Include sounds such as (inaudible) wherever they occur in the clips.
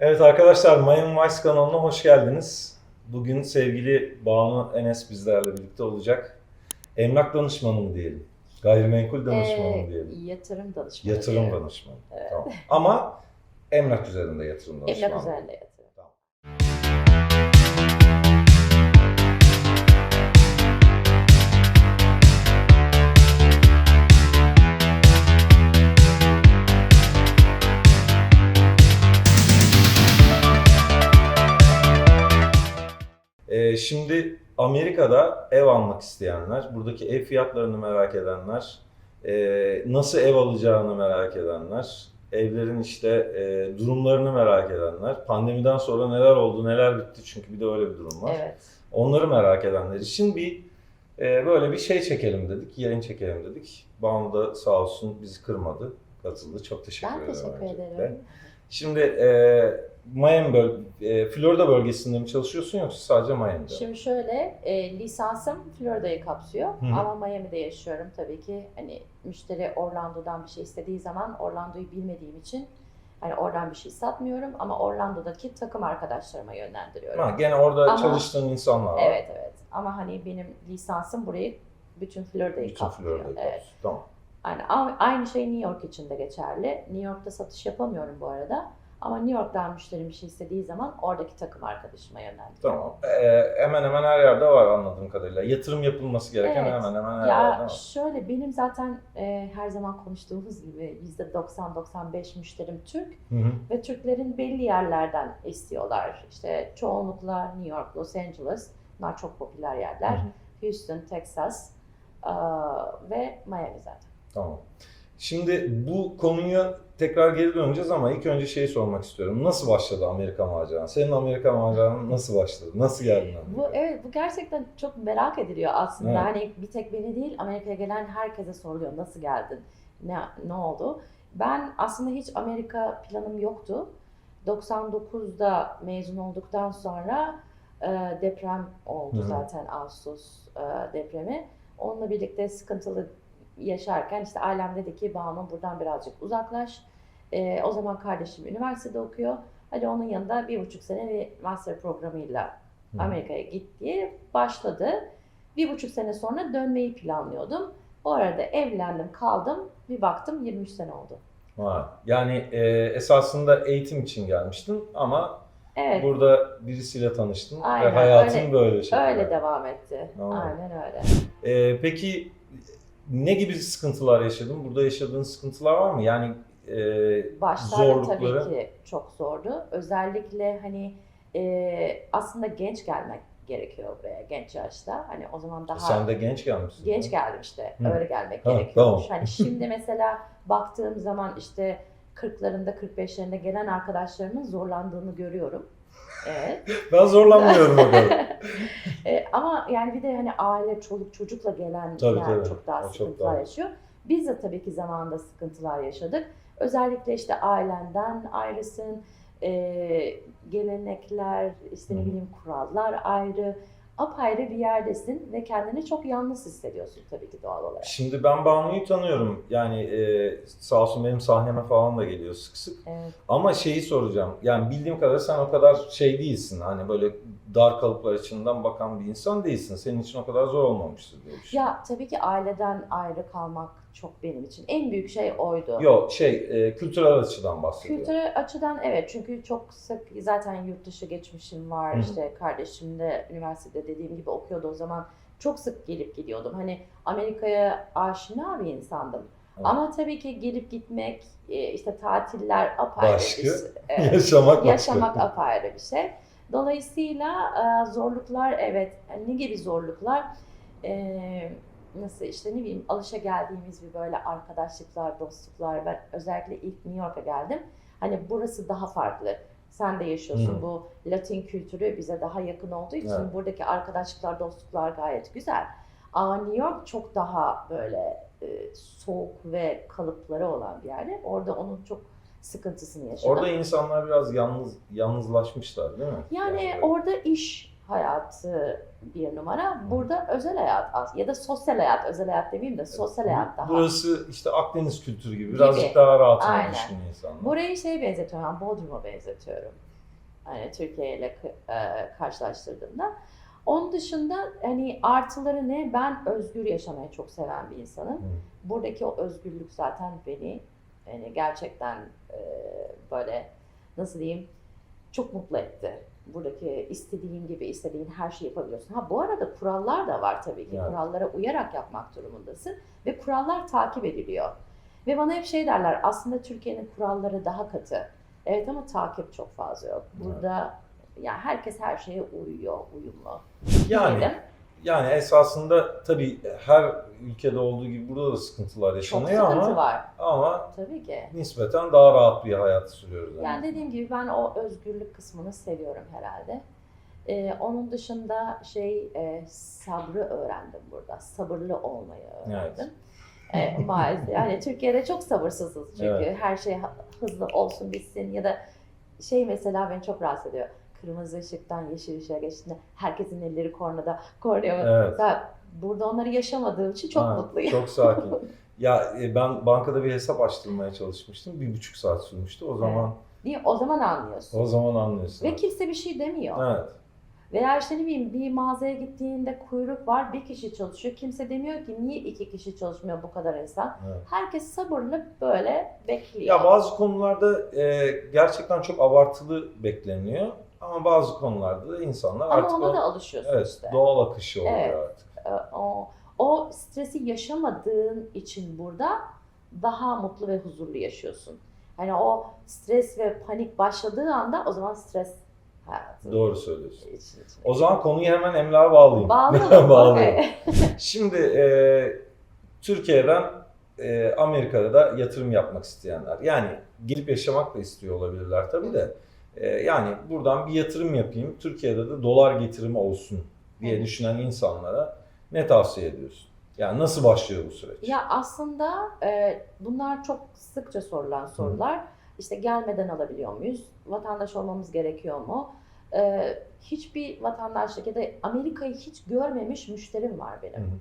Evet arkadaşlar Miami Vice kanalına hoş geldiniz. Bugün sevgili Banu Enes bizlerle birlikte olacak. Emlak danışmanı mı diyelim? Gayrimenkul danışmanı mı Ee, diyelim? yatırım danışmanı. Yatırım diyelim. danışmanı. Evet. Tamam. Ama emlak üzerinde yatırım danışmanı. Emlak üzerinde yatırım. Şimdi Amerika'da ev almak isteyenler, buradaki ev fiyatlarını merak edenler, e, nasıl ev alacağını merak edenler, evlerin işte e, durumlarını merak edenler, pandemiden sonra neler oldu, neler bitti çünkü bir de öyle bir durum var. Evet. Onları merak edenler için bir e, böyle bir şey çekelim dedik, yayın çekelim dedik. Banu da sağ olsun bizi kırmadı, katıldı. Çok teşekkür Ben ederim. teşekkür öncelikle. ederim. Şimdi e, Miami böl e, Florida bölgesinde mi çalışıyorsun yoksa sadece Miami'de? mi? Şimdi şöyle, e, lisansım Florida'yı kapsıyor Hı ama Miami'de yaşıyorum tabii ki. Hani müşteri Orlando'dan bir şey istediği zaman Orlando'yu bilmediğim için hani oradan bir şey satmıyorum ama Orlando'daki takım arkadaşlarıma yönlendiriyorum. Ha, gene orada Ama- çalıştığın insanlar var. Evet evet. Ama hani benim lisansım burayı bütün Florida'yı Bütün kapsıyor. Florida'yı Evet. Tamam. Yani aynı şey New York için de geçerli. New York'ta satış yapamıyorum bu arada. Ama New York'tan müşteri bir şey istediği zaman oradaki takım arkadaşıma yönlendiriyorum. Tamam. Ee, hemen hemen her yerde var anladığım kadarıyla. Yatırım yapılması gereken Evet. hemen hemen her yerde Ya var. şöyle benim zaten e, her zaman konuştuğumuz gibi %90-95 müşterim Türk Hı hı. ve Türklerin belli yerlerden istiyorlar. İşte çoğunlukla New York, Los Angeles, bunlar çok popüler yerler. Hı hı. Houston, Texas e, ve Miami zaten. Tamam. Şimdi bu konuya tekrar geri döneceğiz ama ilk önce şeyi sormak istiyorum. Nasıl başladı Amerika maceran? Senin Amerika maceran nasıl başladı? Nasıl geldin Bu Amerika'ya? evet bu gerçekten çok merak ediliyor aslında. Evet. Hani bir tek beni değil Amerika'ya gelen herkese soruluyor nasıl geldin? Ne ne oldu? Ben aslında hiç Amerika planım yoktu. 99'da mezun olduktan sonra e, deprem oldu Hı hı. zaten Ağustos e, depremi. Onunla birlikte sıkıntılı yaşarken işte ailem dedi ki Banu buradan birazcık uzaklaş. E, o zaman kardeşim üniversitede okuyor. Hadi onun yanında bir buçuk sene bir master programıyla. Amerika'ya git diye başladı. Bir buçuk sene sonra dönmeyi planlıyordum. O arada evlendim, kaldım. Bir baktım 23 sene oldu. Ha, yani e, esasında eğitim için gelmiştin ama Evet, burada birisiyle tanıştın ve Aynen, hayatın öyle- böyle şey. öyle devam etti. Tamam. Aynen öyle. E, peki ne gibi sıkıntılar yaşadın? Burada yaşadığın sıkıntılar var mı? Yani e, Başlarda zorlukları. tabii ki çok zordu. Özellikle hani e, aslında genç gelmek gerekiyor buraya genç yaşta. Hani o zaman daha Sen de genç gelmişsin. genç ya. geldim işte. Hı. Öyle gelmek Ha, gerekiyormuş. tamam. Hani şimdi mesela baktığım zaman işte 40'larında 45'lerinde gelen arkadaşlarımın zorlandığını görüyorum. Evet. (laughs) Ben zorlanmıyorum o kadar. (laughs) E, ama yani bir de hani aile, çoluk, çocukla gelenler Tabii, tabii. çok daha O çok sıkıntılar daha- yaşıyor. Biz de tabii ki zamanında sıkıntılar yaşadık. Özellikle işte ailenden ayrısın, e, gelenekler, işte ne bileyim kurallar ayrı, apayrı bir yerdesin ve kendini çok yalnız hissediyorsun tabii ki doğal olarak. Şimdi ben Banu'yu tanıyorum. Yani e, sağ olsun benim sahneme falan da geliyor sık sık. Evet. Ama şeyi soracağım. Yani bildiğim kadarıyla sen o kadar şey değilsin. Hani böyle dar kalıplar içinden bakan bir insan değilsin. Senin için o kadar zor olmamıştır diye düşünüyorum. Ya tabii ki aileden ayrı kalmak çok benim için. En büyük şey oydu. Yok şey e, kültürel açıdan bahsediyorum. Kültürel açıdan evet çünkü çok sık zaten yurt dışı geçmişim var Hı işte kardeşim de üniversitede dediğim gibi okuyordu o zaman çok sık gelip gidiyordum hani Amerika'ya aşina bir insandım Evet. ama tabii ki gelip gitmek e, işte tatiller apayrı Başka. bir şey. (laughs) Yaşamak başka. yaşamak apayrı bir şey dolayısıyla e, zorluklar evet Yani ne gibi zorluklar E, nasıl işte ne bileyim alışa geldiğimiz bir böyle arkadaşlıklar, dostluklar. Ben özellikle ilk New York'a geldim. Hani burası daha farklı. Sen de yaşıyorsun Hı. bu Latin kültürü bize daha yakın olduğu için Evet. buradaki arkadaşlıklar, dostluklar gayet güzel. Ama New York çok daha böyle e, soğuk ve kalıpları olan bir yer. Orada onun çok sıkıntısını yaşadım. Orada insanlar biraz yalnız yalnızlaşmışlar değil mi? Yani orada iş hayatı bir numara. Burada özel hayat az. Ya da sosyal hayat, özel hayat demeyeyim de sosyal hayat daha. Burası işte Akdeniz kültürü gibi birazcık Gibi. daha Aynen. düşkün insanlar. Burayı şey benzetiyorum, ben Bodrum'a benzetiyorum. Hani Türkiye ile e, karşılaştırdığımda. Onun dışında hani artıları ne? Ben özgür yaşamayı çok seven bir insanım. Hı. Buradaki o özgürlük zaten beni yani gerçekten e, böyle nasıl diyeyim çok mutlu etti. Buradaki istediğin gibi istediğin her şeyi yapabiliyorsun. Ha bu arada kurallar da var tabii ki. Evet. Kurallara uyarak yapmak durumundasın ve kurallar takip ediliyor. Ve bana hep şey derler aslında Türkiye'nin kuralları daha katı. Evet ama takip çok fazla yok. Burada yani herkes her şeye uyuyor, uyumlu. Yani Diyelim. Yani esasında tabii her ülkede olduğu gibi burada da sıkıntılar çok yaşanıyor sıkıntı ama var ama tabii ki. nispeten daha rahat bir hayat sürüyoruz. Yani. Yani dediğim gibi ben o özgürlük kısmını seviyorum herhalde. Ee, onun dışında şey e, sabrı öğrendim burada. Sabırlı olmayı öğrendim. Evet. maalesef. (laughs) Yani Türkiye'de çok sabırsızız çünkü Evet. her şey ha- hızlı olsun bitsin ya da şey mesela beni çok rahatsız ediyor. Kırmızı ışıktan yeşil ışığa geçtiğinde herkesin elleri kornada. Kornaya Evet. Ben burada onları yaşamadığım için çok Ha, mutluyum. Çok sakin. (laughs) ya e, ben bankada bir hesap açtırmaya çalışmıştım. Bir buçuk saat sürmüştü. O zaman mi? O zaman anlıyorsun. o zaman anlıyorsun. Ve kimse bir şey demiyor. Evet. Veya işte ne bileyim bir mağazaya gittiğinde kuyruk var, bir kişi çalışıyor. Kimse demiyor ki niye iki kişi çalışmıyor bu kadar insan. evet. Herkes sabırlı böyle bekliyor. Ya bazı konularda e, gerçekten çok abartılı bekleniyor. Ama bazı konularda da insanlar Ama artık ona o, da alışıyorsun evet, işte. doğal akışı oluyor Evet. artık. Ee, O, o stresi yaşamadığın için burada daha mutlu ve huzurlu yaşıyorsun. Hani o stres ve panik başladığı anda o zaman stres hayatı. Doğru söylüyorsun. için- içine O zaman konuyu hemen Emlak'a bağlayayım. Bağlayalım. (laughs) Bağlayalım. okey. (laughs) Şimdi e, Türkiye'den e, Amerika'da da yatırım yapmak isteyenler. Yani gelip yaşamak da istiyor olabilirler tabii de. E, yani buradan bir yatırım yapayım, Türkiye'de de dolar getirimi olsun diye Hı. düşünen insanlara ne tavsiye ediyorsun? Yani nasıl başlıyor bu süreç? Ya aslında e, bunlar çok sıkça sorulan sorular. İşte gelmeden alabiliyor muyuz? Vatandaş olmamız gerekiyor mu? E, hiçbir vatandaşlık ya da Amerika'yı hiç görmemiş müşterim var benim. Hı hı.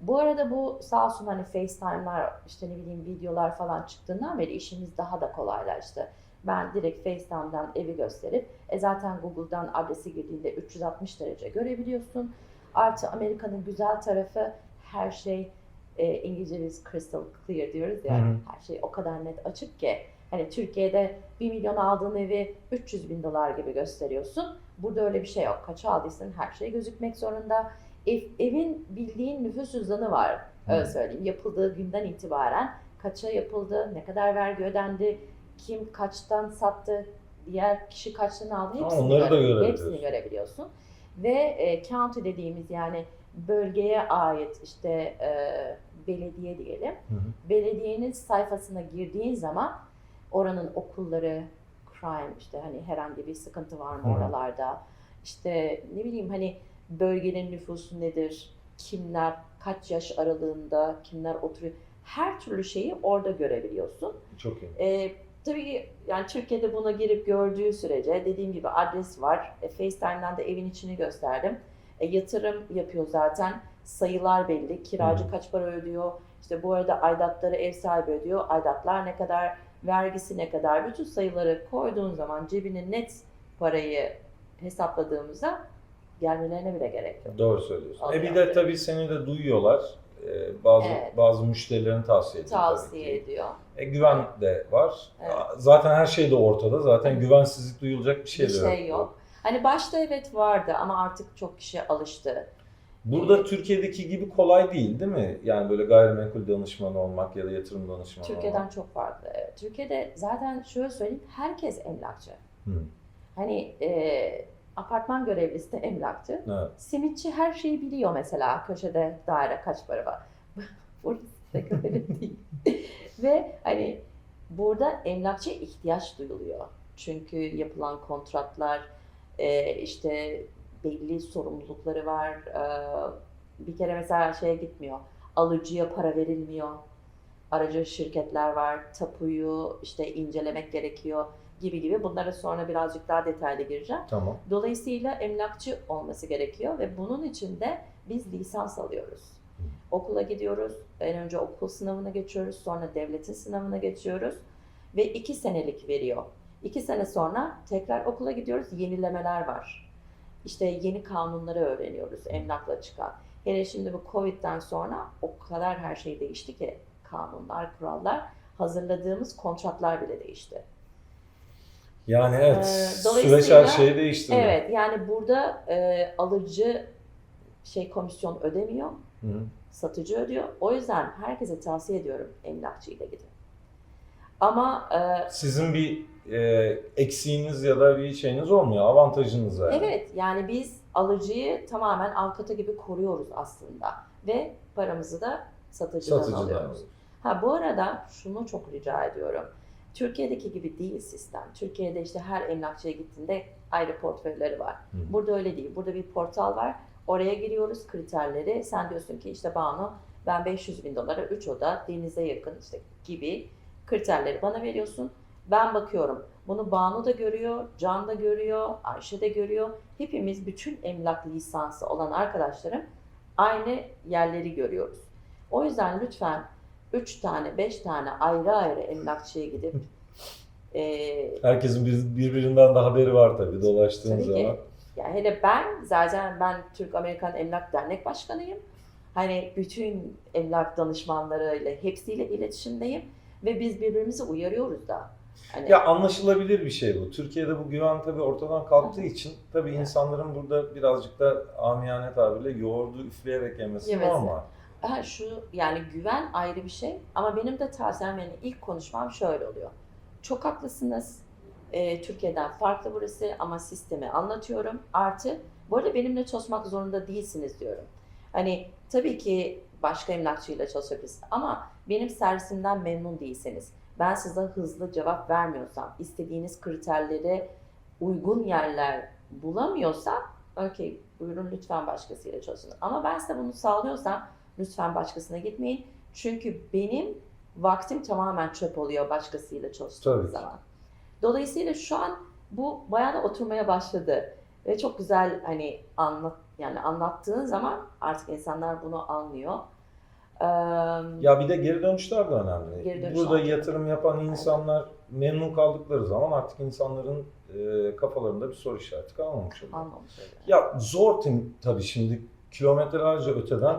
Bu arada bu sağ olsun hani FaceTime'lar işte ne bileyim videolar falan çıktığından beri işimiz daha da kolaylaştı. Ben direkt FaceTime'dan evi gösterip e zaten Google'dan adresi girdiğinde 360 derece görebiliyorsun. Artı Amerika'nın güzel tarafı her şey e, İngilizce biz crystal clear diyoruz ya. Hı hı. Her şey o kadar net açık ki. Hani Türkiye'de 1 milyon aldığın evi 300 bin dolar gibi gösteriyorsun. Burada öyle bir şey yok. Kaça aldıysan her şey gözükmek zorunda. Ev, evin bildiğin nüfus cüzdanı var. Öyle söyleyeyim. Yapıldığı günden itibaren kaça yapıldı, ne kadar vergi ödendi, kim kaçtan sattı, diğer kişi kaçtan aldı hepsini, onları da göre- görebiliyorsun. hepsini görebiliyorsun. Ve e, county dediğimiz yani bölgeye ait işte e, belediye diyelim. Hı hı. Belediyenin sayfasına girdiğin zaman oranın okulları, crime işte hani herhangi bir sıkıntı var mı hı. oralarda? İşte ne bileyim hani bölgenin nüfusu nedir? Kimler kaç yaş aralığında kimler oturuyor? Her türlü şeyi orada görebiliyorsun. Çok iyi. Ee, tabii yani Türkiye'de buna girip gördüğü sürece dediğim gibi adres var. E, FaceTime'dan da evin içini gösterdim. E, yatırım yapıyor zaten. Sayılar belli. Kiracı Hı. kaç para ödüyor. İşte bu arada aidatları ev sahibi ödüyor. Aidatlar ne kadar, vergisi ne kadar. Bütün sayıları koyduğun zaman cebine net parayı hesapladığımızda gelmelerine bile gerek yok. Doğru söylüyorsun. E bir Alıyor. de tabii seni de duyuyorlar. E, bazı Evet. bazı müşterilerin tavsiye ediyor Tavsiye ediyor. E, güven de var. Evet. Zaten her şey de ortada. Zaten Evet. güvensizlik duyulacak bir şey bir de şey yok. Hani başta evet vardı ama artık çok kişi alıştı. Burada Evet. Türkiye'deki gibi kolay değil değil mi? Yani böyle gayrimenkul danışmanı olmak ya da yatırım danışmanı Türkiye'den olmak. çok farklı. Türkiye'de zaten şöyle söyleyeyim herkes emlakçı. Hı. Hani e, apartman görevlisi de emlakçı. Evet. Simitçi her şeyi biliyor mesela köşede daire kaç para var. (laughs) Burası pek öyle değil. (laughs) Ve hani burada emlakçıya ihtiyaç duyuluyor. Çünkü yapılan kontratlar e, işte belli sorumlulukları var. E, bir kere mesela şeye gitmiyor. Alıcıya para verilmiyor. Aracı şirketler var. Tapuyu işte incelemek gerekiyor gibi gibi. Bunlara sonra birazcık daha detaylı gireceğim. Tamam. Dolayısıyla emlakçı olması gerekiyor ve bunun için de biz lisans alıyoruz. Okula gidiyoruz. En önce okul sınavına geçiyoruz. Sonra devletin sınavına geçiyoruz. Ve iki senelik veriyor. İki sene sonra tekrar okula gidiyoruz, yenilemeler var. İşte yeni kanunları öğreniyoruz emlakla çıkan. Hele şimdi bu Covid'den sonra o kadar her şey değişti ki kanunlar, kurallar, hazırladığımız kontratlar bile değişti. Yani evet Ee, süreç dolayısıyla- her şeyi değiştirdi. Evet, yani burada e, alıcı şey komisyon ödemiyor, hı. Satıcı ödüyor. O yüzden herkese tavsiye ediyorum emlakçıyla gidin. Ama e, Sizin bir e, eksiğiniz ya da bir şeyiniz olmuyor, avantajınız yani. evet yani biz alıcıyı tamamen avukata gibi koruyoruz aslında ve paramızı da satıcıdan, Satıcıdan alıyoruz. Ha bu arada şunu çok rica ediyorum. Türkiye'deki gibi değil sistem. Türkiye'de işte her emlakçıya gittiğinde ayrı portföyleri var. Hı. Burada öyle değil. Burada bir portal var. Oraya giriyoruz kriterleri. Sen diyorsun ki işte Banu ben 500 bin dolara 3 oda denize yakın işte gibi kriterleri bana veriyorsun. Ben bakıyorum. Bunu Banu da görüyor, Can da görüyor, Ayşe de görüyor. Hepimiz bütün emlak lisansı olan arkadaşlarım aynı yerleri görüyoruz. O yüzden lütfen 3 tane, 5 tane ayrı ayrı emlakçıya gidip (laughs) eee Herkesin bir- birbirinden de haberi var tabii dolaştığın Tabii ki. Yani hele ben zaten ben Türk Amerikan Emlak Dernek Başkanıyım. Hani bütün emlak danışmanlarıyla hepsiyle iletişimdeyim ve biz birbirimizi uyarıyoruz da. Hani Ya anlaşılabilir bir şey bu. Türkiye'de bu güven tabii ortadan kalktığı için tabii Evet. insanların burada birazcık da amiyane tabirle yoğurdu üfleyerek yemesi Yemesi. normal. ha, şu yani güven ayrı bir şey ama benim de tavsiyem yani ilk konuşmam şöyle oluyor. Çok haklısınız. Ee, Türkiye'den farklı burası ama sistemi anlatıyorum. Artı bu arada benimle çalışmak zorunda değilsiniz diyorum. Hani tabii ki başka emlakçıyla çalışabilirsiniz ama benim servisimden memnun değilseniz, ben size hızlı cevap vermiyorsam, istediğiniz kriterlere uygun yerler bulamıyorsam, okey buyurun lütfen başkasıyla çalışın. Ama ben size bunu sağlıyorsam lütfen başkasına gitmeyin. Çünkü benim vaktim tamamen çöp oluyor başkasıyla çalıştığım Tabii zaman. Dolayısıyla şu an bu bayağı da oturmaya başladı ve çok güzel hani anlat yani anlattığın zaman artık insanlar bunu anlıyor. Ee, Ya bir de geri dönüşler de önemli. Geri dönüşler. Burada yatırım yapan insanlar memnun kaldıkları zaman artık insanların e, kafalarında bir soru işareti kalmamış oluyor. anlamış oluyor. Ya zor tim- tabii şimdi kilometrelerce öteden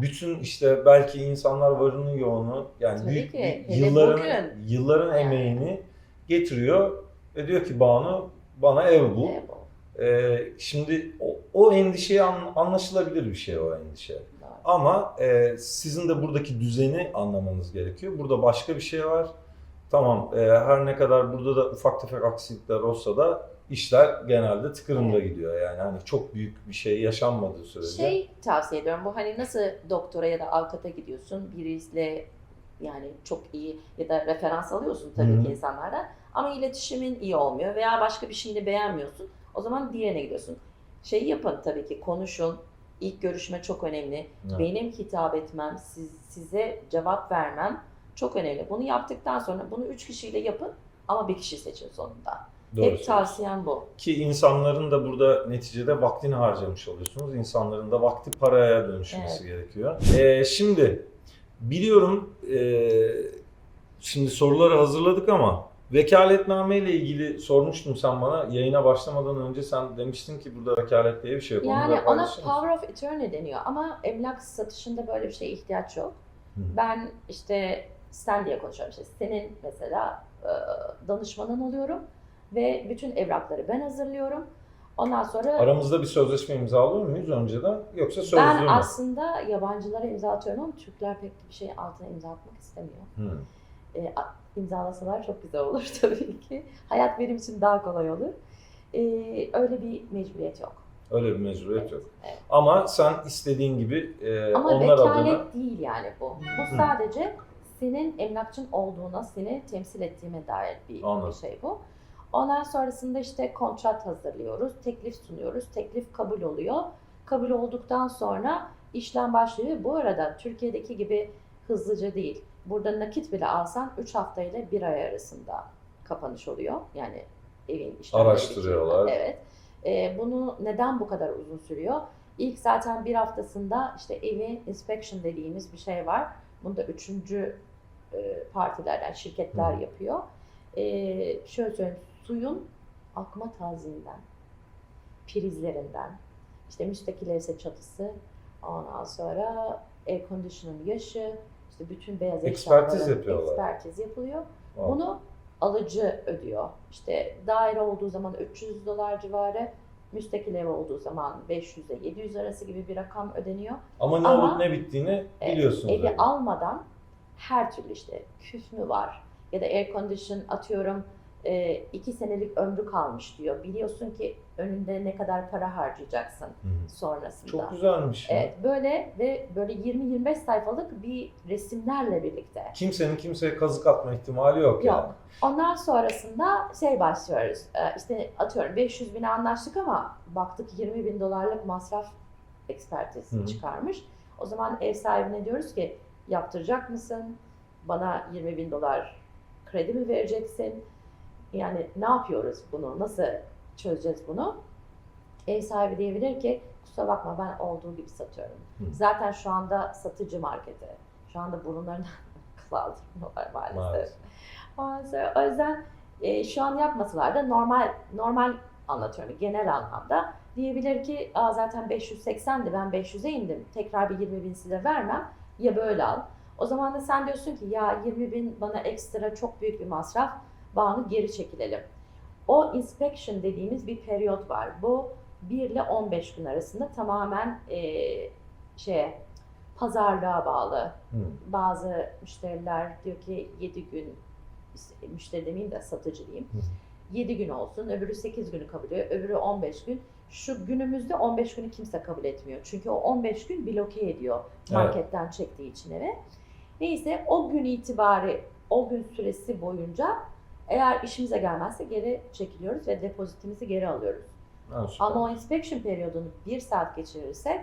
bütün işte belki insanlar varını yoğunu yani Tabii büyük ki. yılların yılların Yani. emeğini getiriyor ve diyor ki Banu bana ev bul. Ne bu? Ee, şimdi o, o endişeyi an- anlaşılabilir bir şey o endişe. Ama e, sizin de buradaki düzeni anlamanız gerekiyor. Burada başka bir şey var. Tamam e, her ne kadar burada da ufak tefek aksilikler olsa da işler genelde tıkırında Evet. gidiyor. Yani hani çok büyük bir şey yaşanmadığı sürece. Şey tavsiye ediyorum. Bu hani nasıl doktora ya da avukata gidiyorsun birisiyle yani çok iyi ya da referans alıyorsun tabii Hı hı. ki insanlardan ama iletişimin iyi olmuyor veya başka bir şeyini beğenmiyorsun. O zaman diğerine gidiyorsun. Şeyi yapın tabii ki konuşun. İlk görüşme çok önemli. Evet. Benim hitap etmem, siz, size cevap vermem çok önemli. Bunu yaptıktan sonra bunu üç kişiyle yapın ama bir kişi seçin sonunda. Doğru Hep tavsiyem bu. Ki insanların da burada neticede vaktini harcamış oluyorsunuz. İnsanların da vakti paraya dönüşmesi gerekiyor. Ee, şimdi biliyorum ee, şimdi soruları hazırladık ama vekaletname ile ilgili sormuştum sen bana. Yayına başlamadan önce sen demiştin ki burada vekalet diye bir şey yok. Onu Yani da ona paylaşır mısın? power of attorney deniyor ama emlak satışında böyle bir şeye ihtiyaç yok. Hı. Ben işte sen diye konuşuyorum işte senin mesela e, danışmanın oluyorum ve bütün evrakları ben hazırlıyorum. Ondan sonra Aramızda bir sözleşme imzalıyor muyuz önceden yoksa sözlü ben mü? aslında yabancılara imza atıyorum ama Türkler pek bir şey altına imza atmak istemiyor. Hı. E, imzalasalar çok güzel olur (laughs) tabii ki. Hayat benim için daha kolay olur. E, öyle bir mecburiyet yok. Öyle bir mecburiyet Evet, yok. evet. Ama sen istediğin gibi e, Ama onlar vekalet adına değil yani bu. Bu sadece senin emlakçın olduğuna, seni temsil ettiğime dair bir, Anladım. bir şey bu. Ondan sonrasında işte kontrat hazırlıyoruz, teklif sunuyoruz, teklif kabul oluyor. Kabul olduktan sonra işlem başlıyor. Bu arada Türkiye'deki gibi hızlıca değil. Burada nakit bile alsan 3 hafta ile 1 ay arasında kapanış oluyor. Yani evin işlemleri Araştırıyorlar. bitiyor. Evet. Ee, bunu neden bu kadar uzun sürüyor? İlk zaten bir haftasında işte evin inspection dediğimiz bir şey var. Bunu da üçüncü e, partilerden, şirketler Hı. yapıyor. E, şöyle söyleyeyim, suyun akma taziğinden, prizlerinden, işte müstakil evse çatısı, ondan sonra air conditioning yaşı, işte bütün beyaz Ekspertiz yapıyorlar. ekspertiz yapılıyor. Wow. Bunu alıcı ödüyor. İşte daire olduğu zaman 300 dolar civarı, müstakil ev olduğu zaman 500 ile 700 arası gibi bir rakam ödeniyor. Ama ne Ama- olup ne bittiğini Evet, biliyorsunuz. Evi yani. almadan her türlü işte küf mü var ya da air condition atıyorum e, iki senelik ömrü kalmış diyor. Biliyorsun ki önünde ne kadar para harcayacaksın Hı sonrasında. Çok güzelmiş. Evet böyle ve böyle 20-25 sayfalık bir resimlerle birlikte. Kimsenin kimseye kazık atma ihtimali yok, yani. Yok. Ondan sonrasında şey başlıyoruz. Ee, işte atıyorum 500 bine anlaştık ama baktık 20 bin dolarlık masraf ekspertiz Hı hı. çıkarmış. O zaman ev sahibine diyoruz ki yaptıracak mısın? Bana 20 bin dolar kredi mi vereceksin? Yani ne yapıyoruz bunu? Nasıl çözeceğiz bunu? Ev sahibi diyebilir ki kusura bakma ben olduğu gibi satıyorum. Hı. Zaten şu anda satıcı marketi. Şu anda burunlarına (laughs) kaldırmıyorlar maalesef. Maalesef. Sonra o yüzden e, şu an yapmasalar da normal normal anlatıyorum genel anlamda. Diyebilir ki Aa, zaten 580'di ben 500'e indim. Tekrar bir 20 bin size vermem. Ya böyle al. O zaman da sen diyorsun ki ya 20 bin bana ekstra çok büyük bir masraf. Bağını geri çekilelim. O inspection dediğimiz bir periyot var. Bu 1 ile 15 gün arasında tamamen e, şeye pazarlığa bağlı. Hı. Bazı müşteriler diyor ki 7 gün, müşteri demeyeyim de satıcı diyeyim. Hı. 7 gün olsun, öbürü 8 günü kabul ediyor, öbürü 15 gün. Şu günümüzde 15 günü kimse kabul etmiyor. Çünkü o 15 gün bloke ediyor marketten çektiği için eve. Neyse o gün itibari, o gün süresi boyunca eğer işimize gelmezse geri çekiliyoruz ve depozitimizi geri alıyoruz. Ha, süper. Ama o inspection periyodunu 1 saat geçirirsek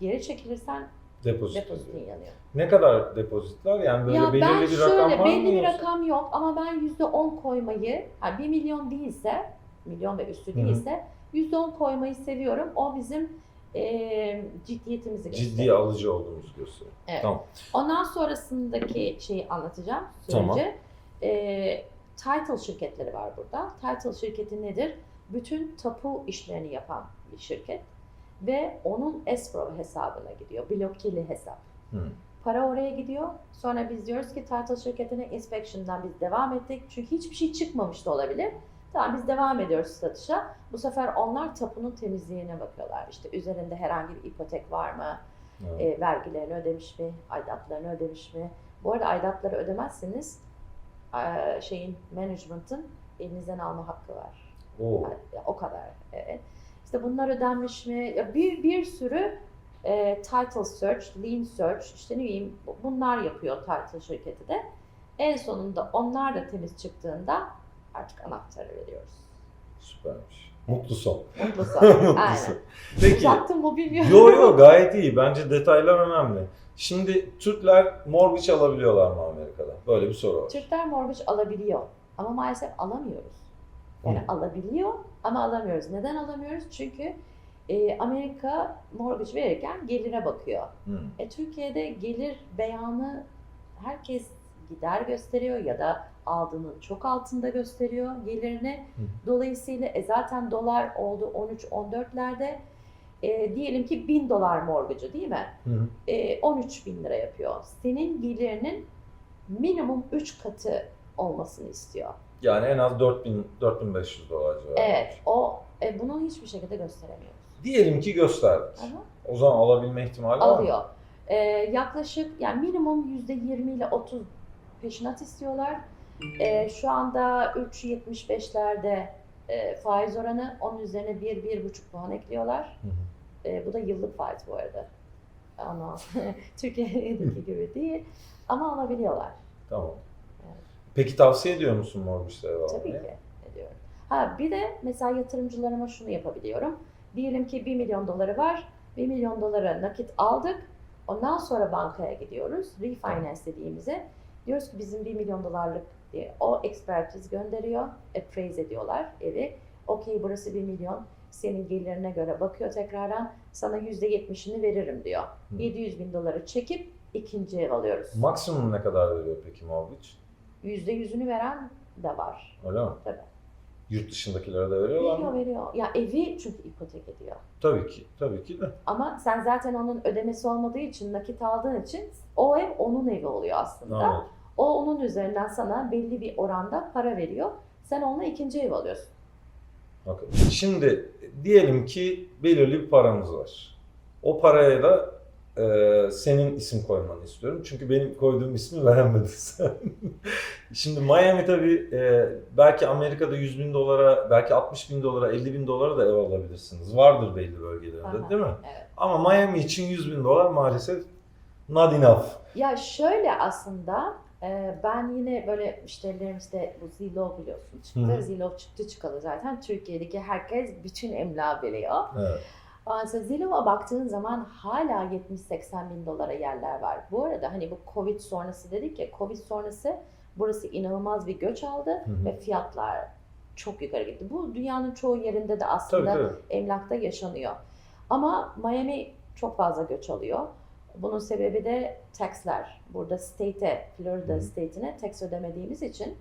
geri çekilirsen Depozit. depozitin yanıyor. Ne kadar depozitler? Yani böyle ya belirli ben bir şöyle rakam var belli mı? bir yoksa? rakam yok ama ben yüzde on koymayı, yani 1 milyon değilse, milyon ve üstü hı. değilse yüzde on koymayı seviyorum. O bizim e, ciddiyetimizi gösteriyor. Ciddi alıcı olduğumuzu gösteriyor. Evet. Tamam. Ondan sonrasındaki şeyi anlatacağım süreci. Tamam. E, title şirketleri var burada. Title şirketi nedir? Bütün tapu işlerini yapan bir şirket ve onun escrow hesabına gidiyor. Blokeli hesap. Hı. Para oraya gidiyor. Sonra biz diyoruz ki title şirketine inspection'dan biz devam ettik. Çünkü hiçbir şey çıkmamış da olabilir. Tamam biz devam ediyoruz satışa. Bu sefer onlar tapunun temizliğine bakıyorlar. İşte üzerinde herhangi bir ipotek var mı? Evet. E, vergilerini ödemiş mi? Aidatlarını ödemiş mi? Bu arada aidatları ödemezseniz şeyin management'ın elinizden alma hakkı var. Oo. O kadar. Evet. İşte bunlar ödenmiş mi? Bir bir sürü e, title search, lien search, işte ne bileyim bu- bunlar yapıyor title şirketi de. En sonunda onlar da temiz çıktığında artık anahtarı veriyoruz. Süpermiş. Mutlu son. Mutlu son. (laughs) Mutlu Aynen. Peki. Uzattım bu bilmiyorum. Yo yo gayet iyi. Bence detaylar önemli. Şimdi Türkler mortgage alabiliyorlar mı Amerika'da? Böyle bir soru var. Türkler mortgage alabiliyor ama maalesef alamıyoruz. Yani Hı. alabiliyor ama alamıyoruz. Neden alamıyoruz? Çünkü e, Amerika mortgage verirken gelire bakıyor. Hı. E, Türkiye'de gelir beyanı herkes gider gösteriyor ya da aldığının çok altında gösteriyor gelirini. Hı. Dolayısıyla e, zaten dolar oldu 13-14'lerde. E, diyelim ki 1000 dolar mortgage'ı değil mi? Hı hı. E, 13 bin lira yapıyor. Senin gelirinin minimum 3 katı olmasını istiyor. Yani en az 4000 4500 dolar civarı. Evet, o e, bunu hiçbir şekilde gösteremiyoruz. Diyelim ki gösterdik. O zaman alabilme ihtimali var mı? alıyor. E, yaklaşık yani minimum %20 ile 30 peşinat istiyorlar. E, şu anda 3.75'lerde e, faiz oranı, onun üzerine 1-1,5 puan ekliyorlar. Hı hı. E, bu da yıllık faiz bu arada. Ama (laughs) Türkiye'deki gibi değil. Ama alabiliyorlar. Tamam. Evet. Peki tavsiye ediyor musun mortgage'leri almayı? Tabii ki ediyorum. Ha bir de mesela yatırımcılarıma şunu yapabiliyorum. Diyelim ki 1 milyon doları var. 1 milyon dolara nakit aldık. Ondan sonra bankaya gidiyoruz. Refinance dediğimize. Diyoruz ki bizim 1 milyon dolarlık diye. O expertise gönderiyor. Appraise ediyorlar evi. Okey burası 1 milyon. Senin gelirine göre bakıyor tekrardan. Sana %70'ini veririm diyor. Hı. 700 bin doları çekip ikinci ev alıyoruz. Maksimum ne kadar veriyor peki mortgage? %100'ünü veren de var. Öyle mi? Tabii. Yurt dışındakilere de veriyorlar Veriyor mı? veriyor. Ya evi çünkü ipotek ediyor. Tabii ki, tabii ki de. Ama sen zaten onun ödemesi olmadığı için, nakit aldığın için o ev onun evi oluyor aslında. Anladım. O onun üzerinden sana belli bir oranda para veriyor. Sen onunla ikinci ev alıyorsun. Bakın. Şimdi diyelim ki belirli bir paramız var. O paraya da e, senin isim koymanı istiyorum. Çünkü benim koyduğum ismi beğenmedin sen. (laughs) Şimdi Miami tabii e, belki Amerika'da 100 bin dolara, belki 60 bin dolara, 50 bin dolara da ev alabilirsiniz. Vardır belli bölgelerinde Aha, değil mi? Evet. Ama Miami için 100 bin dolar maalesef not enough. Ya şöyle aslında ben yine böyle müşterilerimizde bu Zillow biliyorsun çıktı. Zillow çıktı çıkalı zaten Türkiye'deki herkes bütün emlak biliyor. Evet. Mesela Zillow'a baktığın zaman hala 70-80 bin dolara yerler var. Bu arada hani bu Covid sonrası dedik ya, Covid sonrası burası inanılmaz bir göç aldı Hı hı. ve fiyatlar çok yukarı gitti. Bu dünyanın çoğu yerinde de Tabii aslında tabii. emlakta yaşanıyor. Ama Miami çok fazla göç alıyor. Bunun sebebi de taxler. Burada state'e, Florida state'ine tax ödemediğimiz için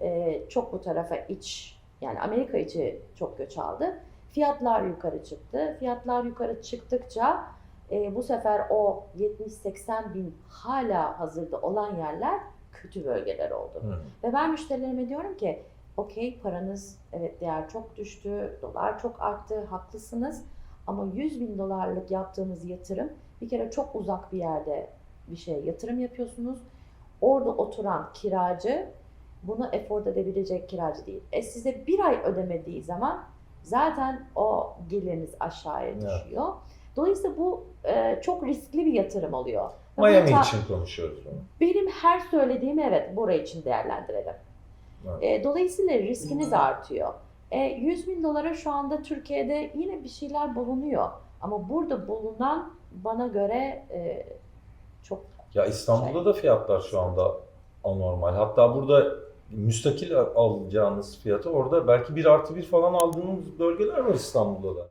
e, çok bu tarafa iç, yani Amerika içi çok göç aldı. Fiyatlar yukarı çıktı. Fiyatlar yukarı çıktıkça e, bu sefer o 70-80 bin hala hazırda olan yerler kötü bölgeler oldu. Hı. Ve ben müşterilerime diyorum ki okey paranız evet değer çok düştü, dolar çok arttı, haklısınız. Ama 100 bin dolarlık yaptığınız yatırım bir kere çok uzak bir yerde bir şeye yatırım yapıyorsunuz. Orada oturan kiracı bunu afford edebilecek kiracı değil. E size bir ay ödemediği zaman zaten o geliriniz aşağıya Evet. düşüyor. Dolayısıyla bu e, çok riskli bir yatırım oluyor. Miami ta- için konuşuyoruz bunu. benim her söylediğim evet burayı için değerlendirelim. Evet. E, dolayısıyla riskiniz artıyor. E, 100 bin dolara şu anda Türkiye'de yine bir şeyler bulunuyor. Ama burada bulunan bana göre e, çok Ya İstanbul'da da fiyatlar şu anda anormal. Hatta burada müstakil alacağınız fiyatı orada belki bir artı bir falan aldığınız bölgeler var İstanbul'da da.